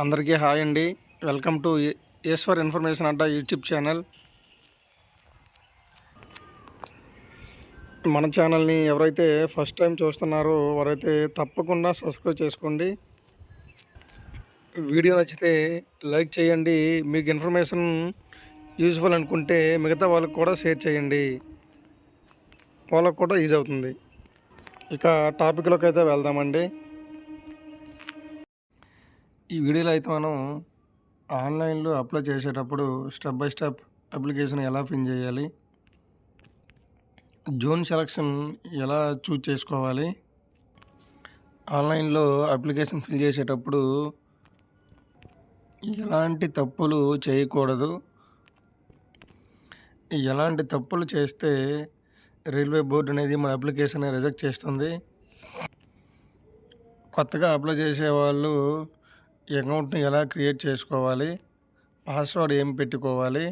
అందరికీ హాయ్ అండి. Welcome to Eshwar information Adda YouTube channel. మన ఛానల్ని ఎవరైతే ఫస్ట్ టైం చూస్తున్నారో వారైతే తప్పకుండా సబ్స్క్రైబ్ చేసుకోండి. వీడియో నచ్చితే లైక్ చేయండి. మీకు ఇన్ఫర్మేషన్ యూజ్ఫుల్ అనుకుంటే మిగతా వాళ్ళకి కూడా షేర్ చేయండి. వాళ్ళకు కూడా యూజ్ అవుతుంది. ఇక టాపిక్లోకి అయితే వెళ్దామండి. ఈ వీడియోలో అయితే మనం ఆన్లైన్లో అప్లై చేసేటప్పుడు స్టెప్ బై స్టెప్ అప్లికేషన్ ఎలా ఫిల్ చేయాలి? జోన్ సెలక్షన్ ఎలా చూజ్ చేసుకోవాలి? ఆన్లైన్లో అప్లికేషన్ ఫిల్ చేసేటప్పుడు ఎలాంటి తప్పులు చేయకూడదు? ఎలాంటి తప్పులు చేస్తే రైల్వే బోర్డు అనేది మన అప్లికేషన్ రిజెక్ట్ చేస్తుంది? కొత్తగా అప్లై చేసే వాళ్ళు అకౌంట్ని ఎలా క్రియేట్ చేసుకోవాలి? పాస్వర్డ్ ఏం పెట్టుకోవాలి?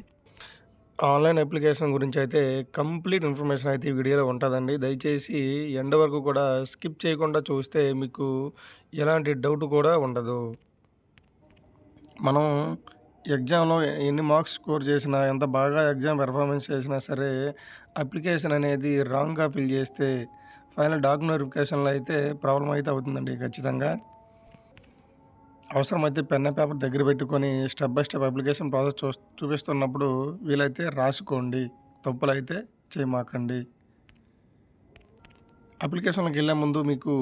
ఆన్లైన్ అప్లికేషన్ గురించి అయితే కంప్లీట్ ఇన్ఫర్మేషన్ అయితే ఈ వీడియోలో ఉంటుందండి. దయచేసి ఎండ్ వరకు కూడా స్కిప్ చేయకుండా చూస్తే మీకు ఎలాంటి డౌట్ కూడా ఉండదు. మనం ఎగ్జామ్లో ఎన్ని మార్క్స్ స్కోర్ చేసినా ఎంత బాగా ఎగ్జామ్ పెర్ఫార్మెన్స్ చేసినా సరే అప్లికేషన్ అనేది రాంగ్గా ఫిల్ చేస్తే ఫైనల్ డాక్యుమెంట్ వెరిఫికేషన్లో అయితే ప్రాబ్లం అయితే అవుతుందండి ఖచ్చితంగా. అవసరమైతే పెన్ పేపర్ దగ్గర పెట్టుకొని step by step application process చూ చూపిస్తున్నప్పుడు వీలైతే రాసుకోండి. తప్పులు అయితే చేయమాకండి. అప్లికేషన్లకు వెళ్ళే ముందు మీకు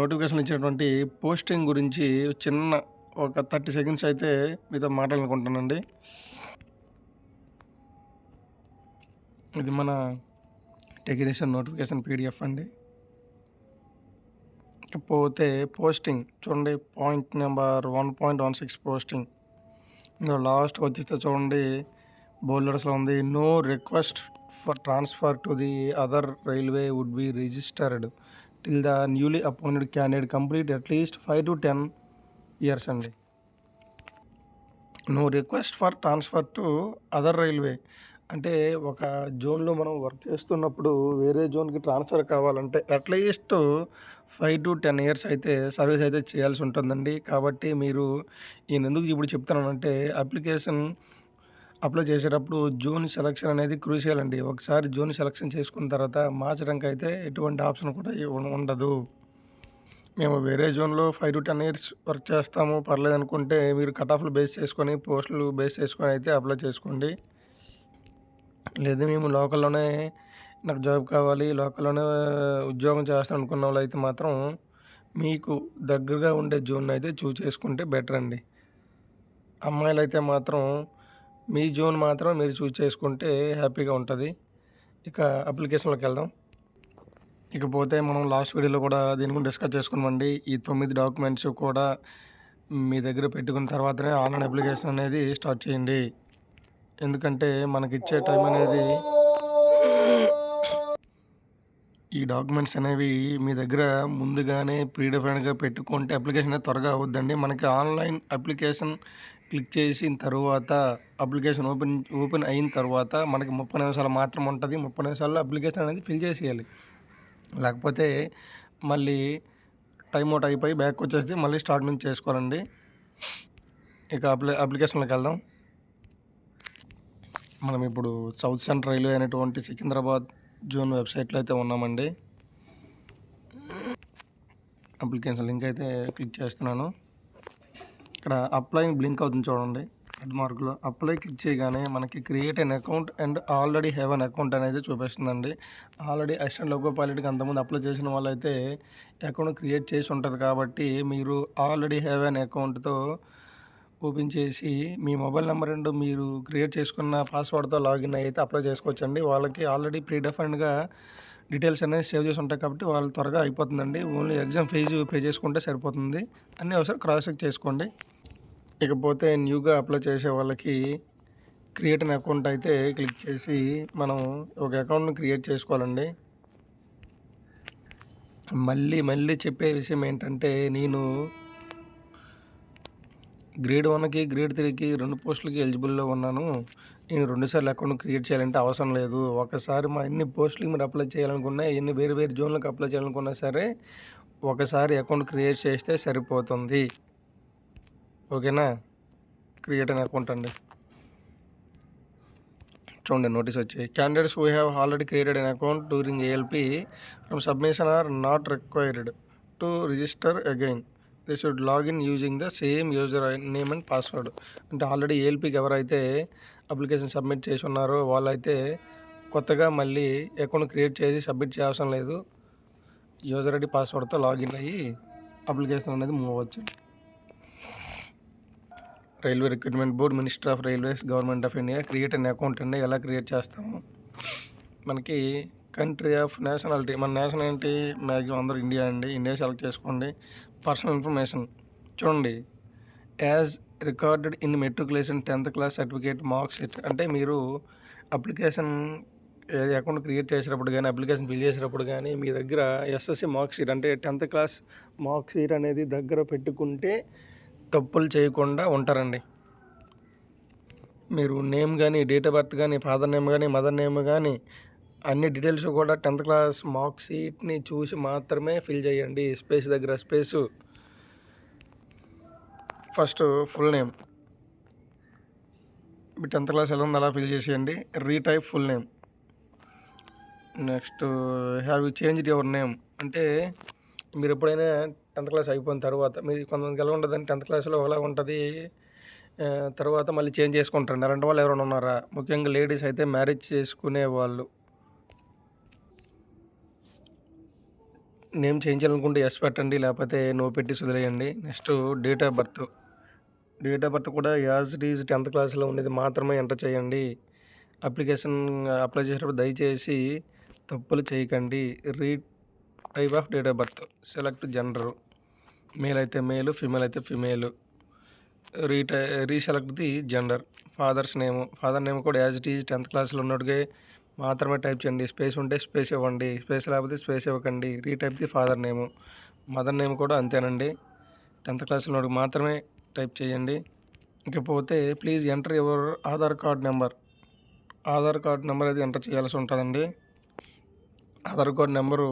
నోటిఫికేషన్ ఇచ్చినటువంటి పోస్టింగ్ గురించి చిన్న ఒక థర్టీ సెకండ్స్ అయితే మీతో మాట్లాడాలనుకుంటానండి ఇది మన టెక్నీషియన్ నోటిఫికేషన్ పీడిఎఫ్ అండి. పోతే పోస్టింగ్. చూడండి point number one point one six posting. ఇందులో లాస్ట్ వచ్చేస్తే చూడండి బౌలర్స్లో ఉంది no request for transfer to the other railway would be registered till the newly appointed candidate complete at least five to ten years అండి. No request for transfer to other railway అంటే ఒక జోన్లో మనం work చేస్తున్నప్పుడు వేరే జోన్కి transfer కావాలంటే at least five to ten years అయితే సర్వీస్ అయితే చేయాల్సి ఉంటుందండి. కాబట్టి మీరు నేను ఎందుకు ఇప్పుడు చెప్తున్నానంటే అప్లికేషన్ అప్లై చేసేటప్పుడు జోన్ సెలక్షన్ అనేది క్రూషియల్ అండి. ఒకసారి జోన్ సెలక్షన్ చేసుకున్న తర్వాత మార్చడానికి అయితే ఎటువంటి ఆప్షన్ కూడా ఉండదు. మేము వేరే జోన్లో five to ten years work చేస్తాము. పర్లేదు అనుకుంటే మీరు కట్ ఆఫ్లు బేస్ చేసుకొని పోస్టులు బేస్ చేసుకొని అయితే అప్లై చేసుకోండి. లేదా మేము లోకల్లోనే నాకు జాబ్ కావాలి లోకల్లోనే ఉద్యోగం చేస్తాను అనుకున్న వాళ్ళు అయితే మాత్రం మీకు దగ్గరగా ఉండే జోన్ అయితే చూస్ చేసుకుంటే బెటర్ అండి. అమ్మాయిలు అయితే మాత్రం మీ జోన్ మాత్రం మీరు చూస్ చేసుకుంటే హ్యాపీగా ఉంటుంది. ఇక అప్లికేషన్లోకి వెళ్దాం. ఇకపోతే మనం లాస్ట్ వీడియోలో కూడా దీని గురించి డిస్కస్ చేసుకున్నామండి. ఈ తొమ్మిది డాక్యుమెంట్స్ కూడా మీ దగ్గర పెట్టుకున్న తర్వాతనే ఆన్లైన్ అప్లికేషన్ అనేది స్టార్ట్ చేయండి. ఎందుకంటే మనకి ఇచ్చే టైం అనేది ఈ డాక్యుమెంట్స్ అనేవి మీ దగ్గర ముందుగానే ప్రీడిఫైన్డ్గా పెట్టుకుంటే అప్లికేషన్ త్వరగా అవుద్దండి. మనకి ఆన్లైన్ అప్లికేషన్ క్లిక్ చేసిన తర్వాత అప్లికేషన్ ఓపెన్ ఓపెన్ అయిన తర్వాత మనకి ముప్పై నిమిషాలు మాత్రం ఉంటుంది. ముప్పై నిమిషాల్లో అప్లికేషన్ అనేది ఫిల్ చేసేయాలి. లేకపోతే మళ్ళీ టైం అవుట్ అయిపోయి బ్యాక్ వచ్చేసి మళ్ళీ స్టార్ట్ నుంచి చేసుకోవాలండి. ఇక అప్లి అప్లికేషన్లోకి వెళ్దాం. మనం ఇప్పుడు సౌత్ సెంట్రల్ రైల్వే అనేటువంటి సికింద్రాబాద్ జోన్ వెబ్సైట్లో అయితే ఉన్నామండి. అప్లికేషన్ లింక్ అయితే క్లిక్ చేస్తున్నాను. ఇక్కడ అప్లై బ్లింక్ అవుతుంది చూడండి. రెడ్ మార్కులో అప్లై క్లిక్ చేయగానే మనకి create an account and already have an account అనేది చూపిస్తుందండి. ఆల్రెడీ అసిస్టెంట్ లోకో పైలట్కి అంతకుముందు అప్లై చేసిన వాళ్ళైతే అకౌంట్ క్రియేట్ చేసి ఉంటుంది కాబట్టి మీరు ఆల్రెడీ హ్యావ్ అన్ అకౌంట్తో ఓపెన్ చేసి మీ మొబైల్ నెంబర్ అండ్ మీరు క్రియేట్ చేసుకున్న పాస్వర్డ్తో లాగిన్ అయితే అప్లై చేసుకోవచ్చండి. వాళ్ళకి ఆల్రెడీ ప్రీడెఫైన్డ్గా డీటెయిల్స్ అనేవి సేవ్ చేసి ఉంటాయి కాబట్టి వాళ్ళు త్వరగా అయిపోతుందండి. ఓన్లీ ఎగ్జామ్ ఫీజు పే చేసుకుంటే సరిపోతుంది. అన్నీ ఒకసారి క్రాస్ చెక్ చేసుకోండి. ఇకపోతే న్యూగా అప్లై చేసే వాళ్ళకి క్రియేట్ అన్ అకౌంట్ అయితే క్లిక్ చేసి మనం ఒక అకౌంట్ని క్రియేట్ చేసుకోవాలండి. మళ్ళీ మళ్ళీ చెప్పే విషయం ఏంటంటే నేను గ్రేడ్ వన్కి గ్రేడ్ త్రీకి రెండు పోస్టులకి ఎలిజిబుల్లో ఉన్నాను. నేను రెండుసార్లు అకౌంట్ క్రియేట్ చేయాలంటే అవసరం లేదు. ఒకసారి మా ఎన్ని పోస్టులకి మీరు అప్లై చేయాలనుకున్నా ఎన్ని వేరు వేరు జోన్లకు అప్లై చేయాలనుకున్నా సరే ఒకసారి అకౌంట్ క్రియేట్ చేస్తే సరిపోతుంది. ఓకేనా? క్రియేట్ అనే అకౌంట్ అండి. చూడండి నోటీస్ వచ్చి candidates we have already created an account during ALP from submission are not required to register again they should login using the same user name and password అంటే already ఏఎల్పికి ఎవరైతే application submit చేసి ఉన్నారో వాళ్ళైతే కొత్తగా మళ్ళీ account create చేసి submit చేయాల్సిన లేదు. యూజర్ ఐడి పాస్వర్డ్తో లాగిన్ అయ్యి అప్లికేషన్ అనేది మూవ్ అవచ్చు railway recruitment board minister of railways government of India create అనే అకౌంట్ అండి. ఎలా క్రియేట్ చేస్తాము? మనకి కంట్రీ ఆఫ్ నేషనాలిటీ మన నేషన్ ఏంటి? మ్యాక్సిమం అందరూ ఇండియా అండి. ఇండియా సెలెక్ట్ చేసుకోండి. Personal information. చూడండి. As recorded in matriculation tenth class certificate marks అంటే మీరు అప్లికేషన్ అకౌంట్ క్రియేట్ చేసేటప్పుడు కానీ అప్లికేషన్ ఫిల్ చేసేటప్పుడు కానీ మీ దగ్గర ఎస్ఎస్సి మార్క్ షీట్ అంటే టెన్త్ క్లాస్ మార్క్ షీట్ అనేది దగ్గర పెట్టుకుంటే తప్పులు చేయకుండా ఉంటారండి. మీరు నేమ్ కానీ డేట్ ఆఫ్ బర్త్ కానీ ఫాదర్ నేమ్ కానీ మదర్ నేమ్ కానీ అన్ని డీటెయిల్స్ కూడా టెన్త్ క్లాస్ మార్క్ షీట్ని చూసి మాత్రమే ఫిల్ చేయండి. స్పేస్ దగ్గర స్పేసు. First full name. మీ టెన్త్ క్లాస్ ఎలా ఉంది అలా ఫిల్ చేసేయండి. Retype full name. Next have you change your name? అంటే మీరు ఎప్పుడైనా టెన్త్ క్లాస్ అయిపోయిన తర్వాత మీరు కొంతమందికి ఎలా ఉంటుందండి టెన్త్ క్లాస్లో ఎలా ఉంటుంది తర్వాత మళ్ళీ చేంజ్ చేసుకుంటారు. అలాంటి వాళ్ళు ఎవరైనా ఉన్నారా? ముఖ్యంగా లేడీస్ అయితే మ్యారేజ్ చేసుకునే వాళ్ళు నేమ్ చేంజ్ చేయాలనుకుంటే ఎస్ పెట్టండి లేకపోతే నో పెట్టి వదిలేయండి next date of birth date of birth కూడా యాజ్ ఇట్ ఈజ్ టెన్త్ క్లాస్లో ఉండేది మాత్రమే ఎంటర్ చేయండి. అప్లికేషన్ అప్లై uh, చేసేటప్పుడు దయచేసి తప్పులు చేయకండి. Read type of date of birth select gender male అయితే మేలు ఫిమేల్ అయితే female రీటై reselect the gender father's name father name కూడా యాజ్ ఇట్ ఈజ్ టెన్త్ క్లాస్లో ఉన్నట్టుగా మాత్రమే టైప్ చేయండి. స్పేస్ ఉంటే స్పేస్ ఇవ్వండి. స్పేస్ లేకపోతే స్పేస్ ఇవ్వకండి. Retype the father name. Mother name కూడా అంతేనండి. టెన్త్ క్లాస్లో మాత్రమే టైప్ చేయండి. ఇకపోతే please enter your Aadhaar card number. Aadhaar card number అది ఎంటర్ చేయాల్సి ఉంటుందండి. ఆధార్ కార్డ్ నెంబరు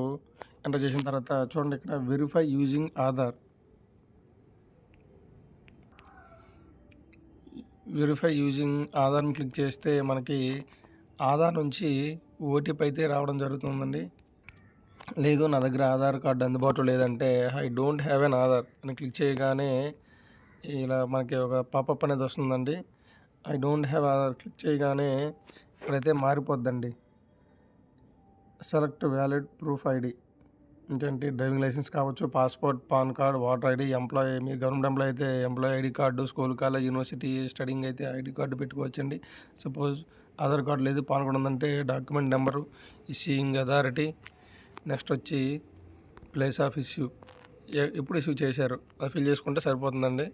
ఎంటర్ చేసిన తర్వాత చూడండి ఇక్కడ verify using Aadhaar. Verify using ఆధార్ని click చేస్తే మనకి ఆధార్ నుంచి ఓటీపీ అయితే రావడం జరుగుతుందండి. లేదు నా దగ్గర ఆధార్ కార్డు అందుబాటులో లేదంటే I don't have an Aadhaar అని క్లిక్ చేయగానే ఇలా మనకి ఒక పాపప్ అనేది వస్తుందండి. I don't have Aadhaar click చేయగానే ఇక్కడైతే మారిపోద్దండి. Select valid proof ID. ఏంటంటే డ్రైవింగ్ లైసెన్స్ కావచ్చు passport PAN card voter ID employee మీ గవర్నమెంట్ ఎంప్లాయీ అయితే employee ID card school college university studying అయితే ఐడి కార్డు పెట్టుకోవచ్చండి. సపోజ్ ఆధార్ కార్డు లేదు పాన్ కార్డు ఉందంటే document number issuing authority. Next వచ్చి place of issue. ఎప్పుడు issue చేశారు? అది ఫిల్ చేసుకుంటే సరిపోతుందండి.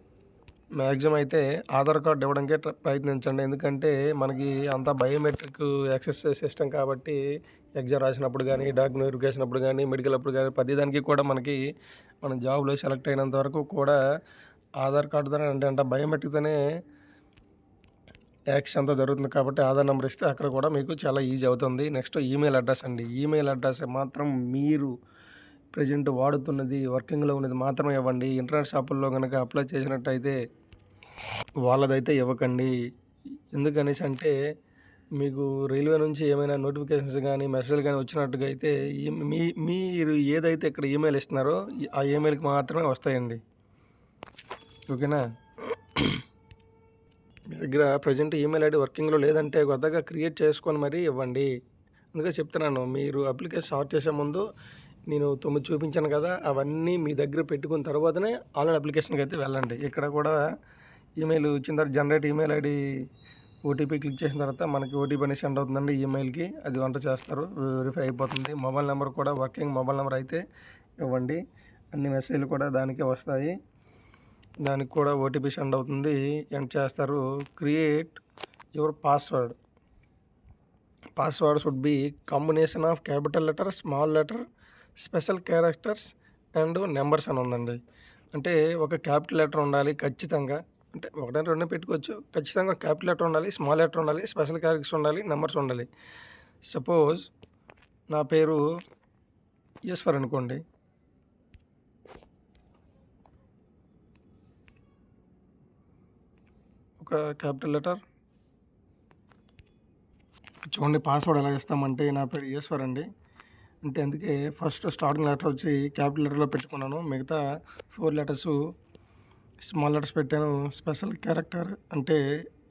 మ్యాక్సిమం అయితే ఆధార్ కార్డు ఇవ్వడానికే ప్రయత్నించండి. ఎందుకంటే మనకి అంతా బయోమెట్రిక్ యాక్సెస్ సిస్టమ్ కాబట్టి ఎగ్జామ్ రాసినప్పుడు కానీ డాక్యుమెంట్ వెరిఫికేషన్ అప్పుడు కానీ మెడికల్ అప్పుడు కానీ ప్రతిదానికి కూడా మనకి మనం జాబ్లో సెలెక్ట్ అయినంత వరకు కూడా ఆధార్ కార్డుతోనే అంటే అంటే బయోమెట్రిక్తోనే యాక్షన్ అంతా జరుగుతుంది కాబట్టి ఆధార్ నెంబర్ ఇస్తే అక్కడ కూడా మీకు చాలా ఈజీ అవుతుంది. నెక్స్ట్ ఈమెయిల్ అడ్రస్ అండి. ఈమెయిల్ అడ్రస్ మాత్రం మీరు ప్రజెంట్ వాడుతున్నది వర్కింగ్లో ఉన్నది మాత్రమే ఇవ్వండి. ఇంటర్నెట్ షాపుల్లో కనుక అప్లై చేసినట్టయితే వాళ్ళదైతే ఇవ్వకండి. ఎందుకనేసి అంటే మీకు రైల్వే నుంచి ఏమైనా నోటిఫికేషన్స్ కానీ మెసేజ్ కానీ వచ్చినట్టుగా అయితే ఈ- మీ మీరు ఏదైతే ఇక్కడ ఈమెయిల్ ఇస్తున్నారో ఆ ఈమెయిల్కి మాత్రమే వస్తాయండి. ఓకేనా? మీ దగ్గర ప్రజెంట్ ఈమెయిల్ ఐడి వర్కింగ్లో లేదంటే కొత్తగా క్రియేట్ చేసుకొని మరీ ఇవ్వండి. అందుకే చెప్తున్నాను మీరు అప్లికేషన్ స్టార్ట్ చేసే ముందు నేను తొమ్మిది చూపించాను కదా అవన్నీ మీ దగ్గర పెట్టుకున్న తర్వాతనే ఆన్లైన్ అప్లికేషన్కి అయితే వెళ్ళండి. ఇక్కడ కూడా ఈమెయిల్ ఇచ్చిన తర్వాత generate email ID OTP click చేసిన తర్వాత మనకి ఓటీపీ అనేది సెండ్ అవుతుందండి ఈమెయిల్కి అది వంట చేస్తారు వెరిఫై అయిపోతుంది. మొబైల్ నెంబర్ కూడా వర్కింగ్ మొబైల్ నెంబర్ అయితే ఇవ్వండి. అన్ని మెసేజ్లు కూడా దానికే వస్తాయి. దానికి కూడా ఓటీపీ సెండ్ అవుతుంది. ఎండ్ చేస్తారు? Create your password password should be combination of capital letter small letter special characters and numbers అని ఉందండి. అంటే ఒక క్యాపిటల్ లెటర్ ఉండాలి ఖచ్చితంగా. అంటే ఒకటే రెండు పెట్టుకోవచ్చు. ఖచ్చితంగా క్యాపిటల్ లెటర్ ఉండాలి స్మాల్ లెటర్ ఉండాలి స్పెషల్ క్యారెక్టర్స్ ఉండాలి నెంబర్స్ ఉండాలి. సపోజ్ నా పేరు ఈశ్వర్ అనుకోండి. ఒక క్యాపిటల్ లెటర్. చూడండి పాస్వర్డ్ ఎలా ఇస్తామంటే నా పేరు ఈశ్వర్ అండి. అంటే అందుకే ఫస్ట్ స్టార్టింగ్ లెటర్ వచ్చి క్యాపిటల్ లెటర్లో పెట్టుకున్నాను. మిగతా ఫోర్ లెటర్స్ స్మాల్ లెటర్స్ పెట్టాను. స్పెషల్ క్యారెక్టర్ అంటే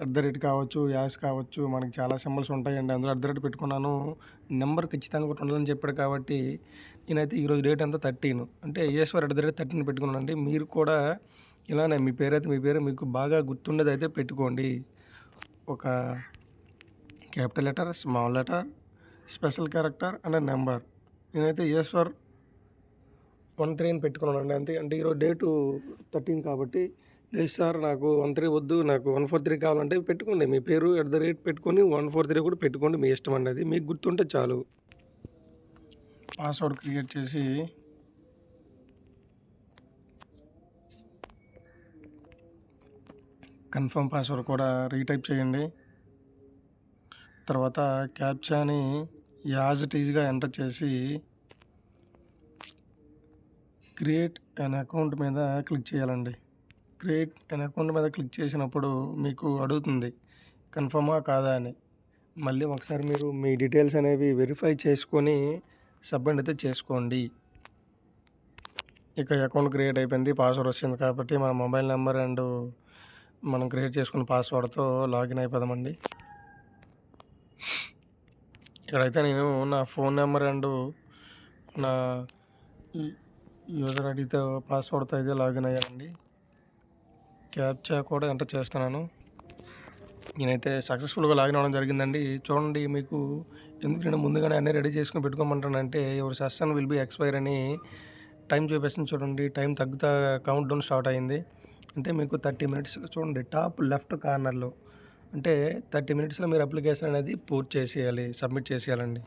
అట్ ద రేట్ కావచ్చు యాస్ కావచ్చు మనకి చాలా సింబల్స్ ఉంటాయండి. అందులో అట్ ద రేట్ పెట్టుకున్నాను. నెంబర్ ఖచ్చితంగా ఒకటి ఉండాలని చెప్పాడు కాబట్టి నేనైతే ఈరోజు డేట్ అంతా థర్టీన్ అంటే Eshwar at the rate thirteen పెట్టుకున్నాను అండి మీరు కూడా ఇలానే మీ పేరు అయితే మీ పేరు మీకు బాగా గుర్తుండేది అయితే పెట్టుకోండి. ఒక capital letter small letter special character and number. నేనైతే ఈశ్వర్ వన్ త్రీ అని పెట్టుకున్నానండి. అంతే అంటే ఈరోజు డేటు థర్టీన్ కాబట్టి లేదు సార్ నాకు వన్ త్రీ వద్దు నాకు వన్ ఫోర్ త్రీ కావాలంటే పెట్టుకోండి. మీ పేరు ఎట్ ద రేట్ పెట్టుకొని వన్ ఫోర్ త్రీ కూడా పెట్టుకోండి మీ ఇష్టం అండి అది మీకు గుర్తుంటే చాలు. పాస్వర్డ్ క్రియేట్ చేసి కన్ఫర్మ్ పాస్వర్డ్ కూడా రీటైప్ చేయండి. తర్వాత క్యాప్చాని యాజ్ ఇట్ ఈజ్గా ఎంటర్ చేసి క్రియేట్ అన్ అకౌంట్ మీద క్లిక్ చేయాలండి. క్రియేట్ అన్ అకౌంట్ మీద క్లిక్ చేసినప్పుడు మీకు అడుగుతుంది కన్ఫర్మా కాదా అని. మళ్ళీ ఒకసారి మీరు మీ డీటెయిల్స్ అనేవి వెరిఫై చేసుకొని సబ్మిట్ అయితే చేసుకోండి. ఇక అకౌంట్ క్రియేట్ అయిపోయింది పాస్వర్డ్ వచ్చింది కాబట్టి మన మొబైల్ నెంబర్ అండ్ మనం క్రియేట్ చేసుకున్న పాస్వర్డ్తో లాగిన్ అయిపోదామండి. ఇక్కడైతే నేను నా ఫోన్ నెంబర్ అండ్ నా యూజర్ ఐడితో పాస్వర్డ్తో అయితే లాగిన్ అయ్యానండి. క్యాప్చా కూడా ఎంటర్ చేస్తున్నాను. నేనైతే సక్సెస్ఫుల్గా లాగిన్ అవ్వడం జరిగిందండి. చూడండి మీకు ఎందుకు నేను ముందుగానే అన్నీ రెడీ చేసుకుని పెట్టుకోమంటానంటే ఎవరి సెషన్ విల్ బి ఎక్స్పైర్ అని టైం చూపిస్తుంది చూడండి. టైం తగ్గుతా కౌంట్ డౌన్ స్టార్ట్ అయింది. అంటే మీకు థర్టీ మినిట్స్ చూడండి టాప్ లెఫ్ట్ కార్నర్లో. అంటే థర్టీ మినిట్స్లో మీరు అప్లికేషన్ అనేది పూర్తి చేసేయాలి సబ్మిట్ చేసేయాలండి.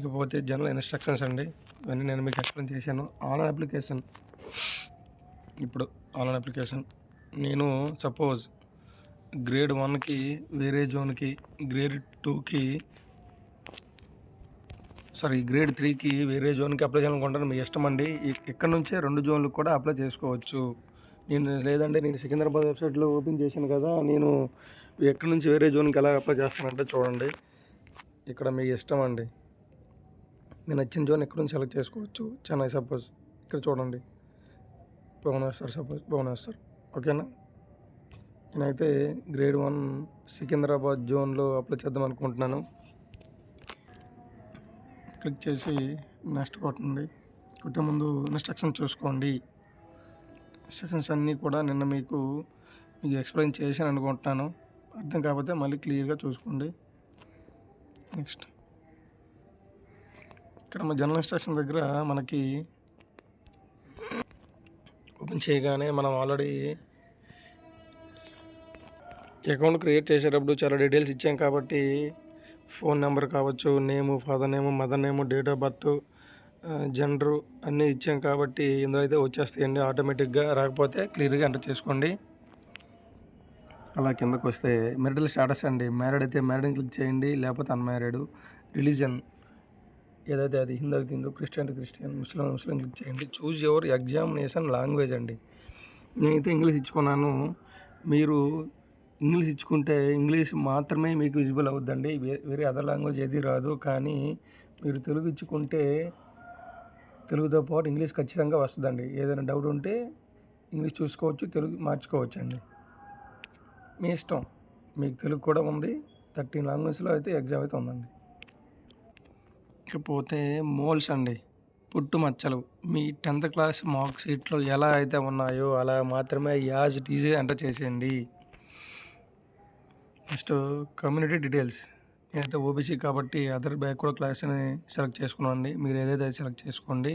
ఇకపోతే జనరల్ ఇన్స్ట్రక్షన్స్ అండి ఇవన్నీ నేను మీకు ఎక్స్ప్లెయిన్ చేశాను. Online application. ఇప్పుడు ఆన్లైన్ అప్లికేషన్. నేను సపోజ్ గ్రేడ్ వన్కి వేరే జోన్కి గ్రేడ్ టూకి సారీ గ్రేడ్ త్రీకి వేరే జోన్కి అప్లై చేయాలనుకుంటాను మీ ఇష్టం అండి. ఇక్కడ నుంచే రెండు జోన్లకు కూడా అప్లై చేసుకోవచ్చు. నేను లేదంటే నేను సికింద్రాబాద్ వెబ్సైట్లో ఓపెన్ చేశాను కదా నేను ఎక్కడి నుంచి వేరే జోన్కి ఎలా అప్లై చేస్తానంటే చూడండి. ఇక్కడ మీకు ఇష్టం అండి. మీ నచ్చిన జోన్ ఎక్కడి నుంచి సెలెక్ట్ చేసుకోవచ్చు? చెన్నై సపోజ్ ఇక్కడ చూడండి. భువనేశ్వర్ సపోజ్ భువనేశ్వర్ ఓకేనా నేనైతే గ్రేడ్ వన్ సికింద్రాబాద్ జోన్లో అప్లై చేద్దాం అనుకుంటున్నాను. క్లిక్ చేసి నెక్స్ట్ కొట్టండి కొట్టే ముందు ఇన్స్ట్రక్షన్ చూసుకోండి. ఇన్స్ట్రక్షన్స్ అన్నీ కూడా నిన్న మీకు మీకు ఎక్స్ప్లెయిన్ చేశాను అనుకుంటున్నాను. అర్థం కాకపోతే మళ్ళీ క్లియర్గా చూసుకోండి. నెక్స్ట్. ఇక్కడ మన జనరల్ ఇన్స్ట్రక్షన్ దగ్గర మనకి ఓపెన్ చేయగానే మనం ఆల్రెడీ అకౌంట్ క్రియేట్ చేసేటప్పుడు చాలా డీటెయిల్స్ ఇచ్చాం కాబట్టి ఫోన్ నెంబర్ కావచ్చు name father name mother name date of birth gender అన్నీ ఇచ్చాం కాబట్టి ఇందులో అయితే వచ్చేస్తాయండి. ఆటోమేటిక్గా రాకపోతే క్లియర్గా ఎంటర్ చేసుకోండి. అలా కిందకు వస్తే మెరిటల్ స్టాటస్ అండి. మ్యారీడ్ అయితే మ్యారీడ్ క్లిక్ చేయండి లేకపోతే అన్మ్యారీడ్ రిలీజన్ ఏదైతే అది హిందూ అయితే హిందూ క్రిస్టియన్ అయితే క్రిస్టియన్ ముస్లిం ముస్లిం క్లిక్ చేయండి. చూజ్ యువర్ ఎగ్జామినేషన్ లాంగ్వేజ్ అండి. నేనైతే ఇంగ్లీష్ ఇచ్చుకున్నాను. మీరు ఇంగ్లీష్ ఇచ్చుకుంటే ఇంగ్లీష్ మాత్రమే మీకు విజిబుల్ అవుద్దండి. వే- వేరే అదర్ లాంగ్వేజ్ ఏది రాదు. కానీ మీరు తెలుగు ఇచ్చుకుంటే తెలుగుతో పాటు ఇంగ్లీష్ ఖచ్చితంగా వస్తుందండి. ఏదైనా డౌట్ ఉంటే ఇంగ్లీష్ చూసుకోవచ్చు తెలుగు మార్చుకోవచ్చు అండి మీ ఇష్టం. మీకు తెలుగు కూడా ఉంది. థర్టీన్ లాంగ్వేజ్లో అయితే ఎగ్జామ్ అయితే ఉందండి. ఇకపోతే మోల్స్ అండి. పుట్టు మచ్చలు. మీ టెన్త్ క్లాస్ మార్క్ షీట్లో ఎలా అయితే ఉన్నాయో అలా మాత్రమే యాజ్ టీజీ ఎంటర్ చేసేయండి. Next community details. నేనైతే ఓబీసీ కాబట్టి అదర్ బ్యాక్వర్డ్ క్లాస్ని సెలెక్ట్ చేసుకున్నాను అండి మీరు ఏదైతే సెలెక్ట్ చేసుకోండి.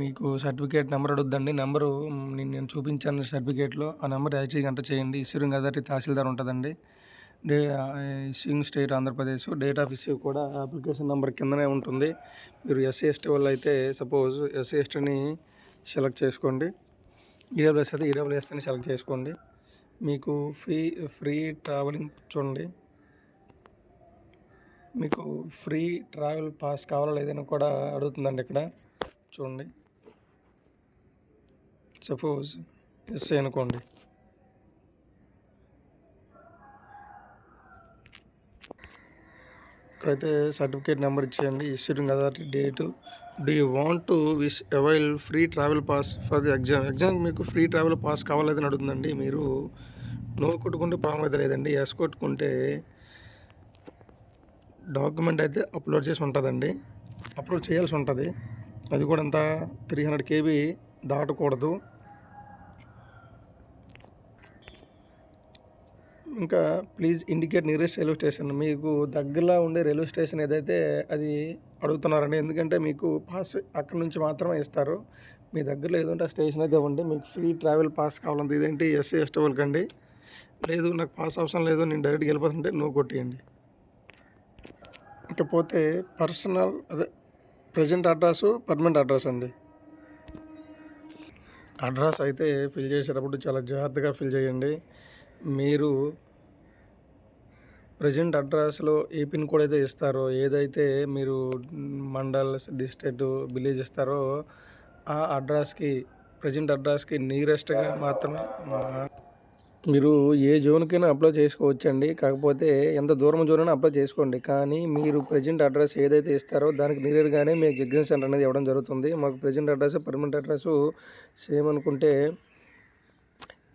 మీకు సర్టిఫికేట్ నెంబర్ అడుగుద్దండి. నెంబరు నేను నేను చూపించాను సర్టిఫికేట్లో. ఆ నెంబర్ యాక్చువల్గా ఎంటర్ చేయండి? ఇష్యూరింగ్ అథారిటీ తహసీల్దార్ ఉంటుందండి. The issuing state Andhra Pradesh date of issue కూడా అప్లికేషన్ నెంబర్ కిందనే ఉంటుంది. మీరు ఎస్సీ ఎస్టీ వాళ్ళు అయితే సపోజ్ ఎస్సీ ఎస్టీని సెలెక్ట్ చేసుకోండి. ఈడబ్ల్యూఎస్ అయితే ఈడబ్ల్యూఎస్ని సెలెక్ట్ చేసుకోండి. మీకు ఫ్రీ ఫ్రీ ట్రావెలింగ్ చూడండి. మీకు ఫ్రీ ట్రావెల్ పాస్ కావాలా లేదని కూడా అడుగుతుందండి ఇక్కడ. చూడండి. సపోజ్ ఎస్ అనుకోండి. ఇక్కడైతే సర్టిఫికేట్ నెంబర్ ఇచ్చేయండి. Issuing authority date do you want to wish avail free travel pass for the exam exam మీకు ఫ్రీ ట్రావెల్ పాస్ కావాలని అడుగుతుందండి. మీరు నో కొట్టుకుంటే ప్రాబ్లం అయితే లేదండి. ఎస్ కొట్టుకుంటే డాక్యుమెంట్ అయితే అప్లోడ్ చేసి ఉంటుందండి. అప్లోడ్ చేయాల్సి ఉంటుంది. అది కూడా అంత త్రీ హండ్రెడ్ కేబీ దాటకూడదు. ఇంకా please indicate nearest railway station మీకు దగ్గరలో ఉండే రైల్వే స్టేషన్ ఏదైతే అది అడుగుతున్నారండి. ఎందుకంటే మీకు పాస్ అక్కడ నుంచి మాత్రమే ఇస్తారు. మీ దగ్గరలో ఏదంటే స్టేషన్ అయితే ఇవ్వండి. మీకు ఫ్రీ ట్రావెల్ పాస్ కావాలంటే ఇదేంటి? ఎస్సీ ఎస్టీ వాళ్ళకండి. లేదు నాకు పాస్ అవసరం లేదు. నేను డైరెక్ట్గా వెళ్ళిపోతుంటే నో కొట్టేయండి. ఇకపోతే పర్సనల్ అదే ప్రజెంట్ అడ్రస్ పర్మనెంట్ అడ్రస్ అండి. అడ్రస్ అయితే ఫిల్ చేసేటప్పుడు చాలా జాగ్రత్తగా ఫిల్ చేయండి. మీరు ప్రజెంట్ అడ్రస్లో ఏ పిన్ కోడ్ అయితే ఇస్తారో ఏదైతే మీరు మండల్ డిస్ట్రిక్ట్ విలేజ్ ఇస్తారో ఆ అడ్రస్కి ప్రజెంట్ అడ్రస్కి నియరెస్ట్గా మాత్రమే మీరు ఏ జోన్కైనా అప్లై చేసుకోవచ్చండి. కాకపోతే ఎంత దూరం జోన్ అప్లై చేసుకోండి. కానీ మీరు ప్రజెంట్ అడ్రస్ ఏదైతే ఇస్తారో దానికి నియర్గానే మీకు ఎగ్జామ్ సెంటర్ అనేది ఇవ్వడం జరుగుతుంది. మాకు present address permanent address same అనుకుంటే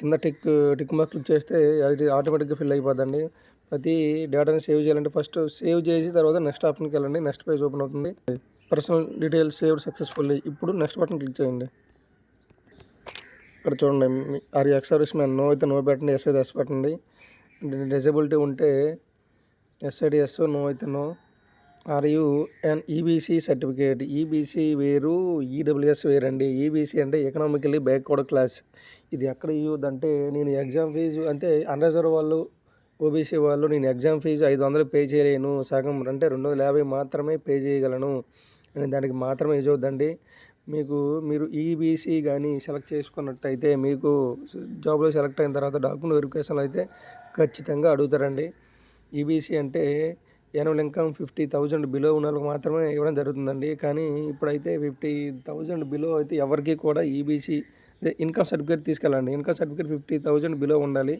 కింద టిక్ టిక్ మార్క్ క్లిక్ చేస్తే అది ఆటోమేటిక్గా ఫిల్ అయిపోద్దండి. ప్రతి డేటాని సేవ్ చేయాలంటే ఫస్ట్ సేవ్ చేసి తర్వాత నెక్స్ట్ ఆప్షన్కి వెళ్ళండి. నెక్స్ట్ పేజ్ ఓపెన్ అవుతుంది. Personal details save successfully. ఇప్పుడు నెక్స్ట్ బటన్ క్లిక్ చేయండి. ఇక్కడ చూడండి are ex service man no అయితే నో పెట్టండి ఎస్ అయితే ఎస్ పెట్టండి డిజబిలిటీ ఉంటే ఎస్ అయితే ఎస్ నో అయితే no are you and EBC certificate EBC వేరు ఈడబ్ల్యూఎస్ వేరండి. ఈబీసీ అంటే ఎకనామికలీ బ్యాక్వర్డ్ క్లాస్ ఇది ఎక్కడ యూజ్ అంటే నేను ఎగ్జామ్ ఫీజు అంటే అన్రిజర్వ్ వాళ్ళు ఓబీసీ వాళ్ళు నేను ఎగ్జామ్ ఫీజు ఐదు వందలు పే చేయలేను సగం అంటే రెండు వందల యాభై మాత్రమే పే చేయగలను అని దానికి మాత్రమే చూద్దండి మీకు మీరు ఈబీసీ కానీ సెలెక్ట్ చేసుకున్నట్టయితే మీకు జాబ్లో సెలెక్ట్ అయిన తర్వాత డాక్యుమెంట్ వెరిఫికేషన్ అయితే ఖచ్చితంగా అడుగుతారండి. ఈబీసీ అంటే annual income fifty thousand below ఉన్న వాళ్ళకి మాత్రమే ఇవ్వడం జరుగుతుందండి. కానీ ఇప్పుడైతే ఫిఫ్టీ థౌజండ్ బిలో అయితే ఎవరికి కూడా ఈబీసీ ఇన్కమ్ సర్టిఫికేట్ తీసుకెళ్ళండి. Income certificate fifty thousand below ఉండాలి.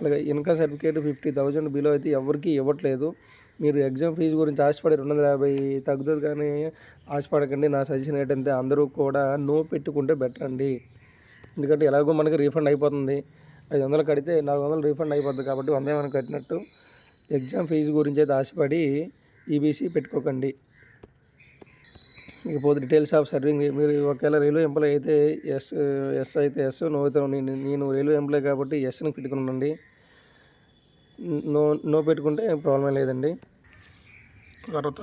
అలాగే income certificate fifty thousand below అయితే ఎవరికి ఇవ్వట్లేదు. మీరు ఎగ్జామ్ ఫీజు గురించి ఆశపడి రెండు వందల యాభై తగ్గుతుంది కానీ ఆశపడకండి. నా సజెషన్ ఏంటంటే అందరూ కూడా నో పెట్టుకుంటే బెటర్ అండి. ఎందుకంటే ఎలాగో మనకి రీఫండ్ అయిపోతుంది. ఐదు వందలు కడితే నాలుగు వందలు రీఫండ్ అయిపోతుంది కాబట్టి వంద మనం కట్టినట్టు ఎగ్జామ్ ఫీజు గురించి అయితే ఆశపడి ఈబీసీ పెట్టుకోకండి. ఇకపోతే డీటెయిల్స్ ఆఫ్ సర్వింగ్ మీరు ఒకవేళ రైల్వే ఎంప్లాయ్ అయితే ఎస్ ఎస్ అయితే ఎస్ నో అయితే నేను రైల్వే ఎంప్లాయ్ కాబట్టి ఎస్ని పెట్టుకుని ఉండండి. నో నో పెట్టుకుంటే ప్రాబ్లం లేదండి. తర్వాత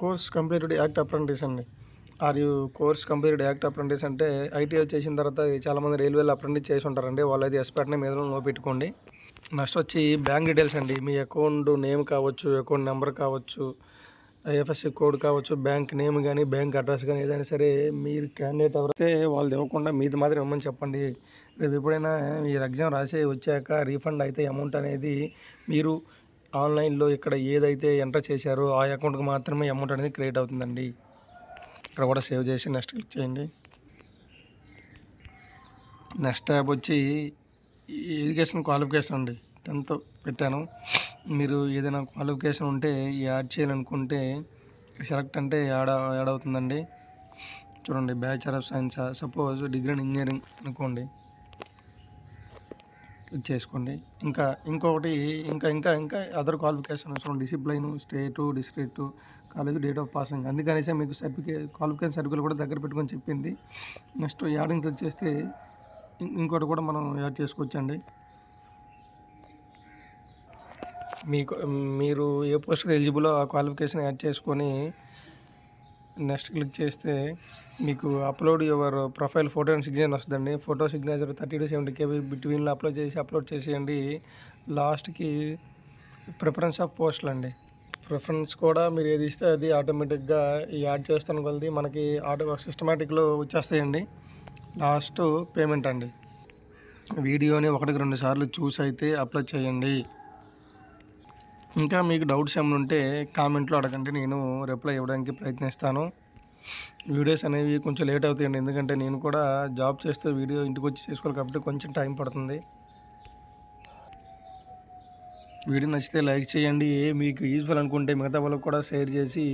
కోర్స్ కంప్లీటెడ్ యాక్ట్ అప్రెంటిస్ అండి. Are you course completed act apprentice అంటే ఐటీఐ చేసిన తర్వాత చాలామంది రైల్వేలో అప్రెంటిస్ చేసి ఉంటారండి. వాళ్ళు ఎస్ పెట్టిన మీద నో పెట్టుకోండి. నెక్స్ట్ వచ్చి బ్యాంక్ డీటెయిల్స్ అండి. మీ అకౌంట్ నేమ్ కావచ్చు అకౌంట్ నెంబర్ కావచ్చు ఐఎఫ్ఎస్సి కోడ్ కావచ్చు బ్యాంక్ నేమ్ కానీ బ్యాంక్ అడ్రస్ కానీ ఏదైనా సరే మీరు క్యాండిడేట్ ఎవరైతే వాళ్ళు ఇవ్వకుండా మీది మాత్రం ఇవ్వమని చెప్పండి. రేపు ఎప్పుడైనా మీరు ఎగ్జామ్ రాసి వచ్చాక రీఫండ్ అయితే అమౌంట్ అనేది మీరు ఆన్లైన్లో ఇక్కడ ఏదైతే ఎంటర్ చేశారో ఆ అకౌంట్కి మాత్రమే అమౌంట్ అనేది క్రియేట్ అవుతుందండి. ఇక్కడ కూడా సేవ్ చేసి నెక్స్ట్ క్లిక్ చేయండి. నెక్స్ట్ ట్యాబ్ వచ్చి ఎడ్యుకేషన్ క్వాలిఫికేషన్ అండి. టెన్త్ పెట్టాను. మీరు ఏదైనా క్వాలిఫికేషన్ ఉంటే యాడ్ చేయాలనుకుంటే సెలెక్ట్ అంటే యాడ్ యాడ్ అవుతుందండి. చూడండి bachelor of science suppose degree in engineering అనుకోండి. క్లిక్ చేసుకోండి. ఇంకా ఇంకొకటి ఇంకా ఇంకా ఇంకా అదర్ క్వాలిఫికేషన్ చూడండి discipline state district college date of passing అందుకనేసే మీకు సర్టిఫికేట్ క్వాలిఫికేషన్ సర్టిఫికేట్ కూడా దగ్గర పెట్టుకొని చెప్పింది. నెక్స్ట్ యాడింగ్ క్లిక్ చేస్తే ఇంకోటి కూడా మనం యాడ్ చేసుకోవచ్చండి. మీకు మీరు ఏ పోస్ట్కి ఎలిజిబుల్ ఆ క్వాలిఫికేషన్ యాడ్ చేసుకొని నెక్స్ట్ క్లిక్ చేస్తే మీకు upload your profile photo and signature వస్తుందండి. Photo signature thirty to seventy KB బిట్వీన్లో upload చేసి అప్లోడ్ చేసేయండి. లాస్ట్కి ప్రిఫరెన్స్ ఆఫ్ పోస్టులు అండి. ప్రిఫరెన్స్ కూడా మీరు ఏది ఇస్తే అది ఆటోమేటిక్గా యాడ్ చేస్తాను కొలది మనకి ఆటో సిస్టమేటిక్లో వచ్చేస్తాయండి. లాస్ట్ పేమెంట్ అండి. వీడియోని ఒకటికి రెండు సార్లు చూసి అయితే అప్లోడ్ చేయండి. ఇంకా మీకు డౌట్స్ ఏమైనా ఉంటే కామెంట్లో అడగండి. నేను రిప్లై ఇవ్వడానికి ప్రయత్నిస్తాను. వీడియోస్ అనేవి కొంచెం లేట్ అవుతాయండి. ఎందుకంటే నేను కూడా జాబ్ చేస్తూ వీడియో ఇంటికి వచ్చి చేసుకోవాలి కాబట్టి కొంచెం టైం పడుతుంది. వీడియో నచ్చితే లైక్ చేయండి. మీకు యూజ్ఫుల్ అనుకుంటే మిగతా వాళ్ళకి కూడా షేర్ చేసి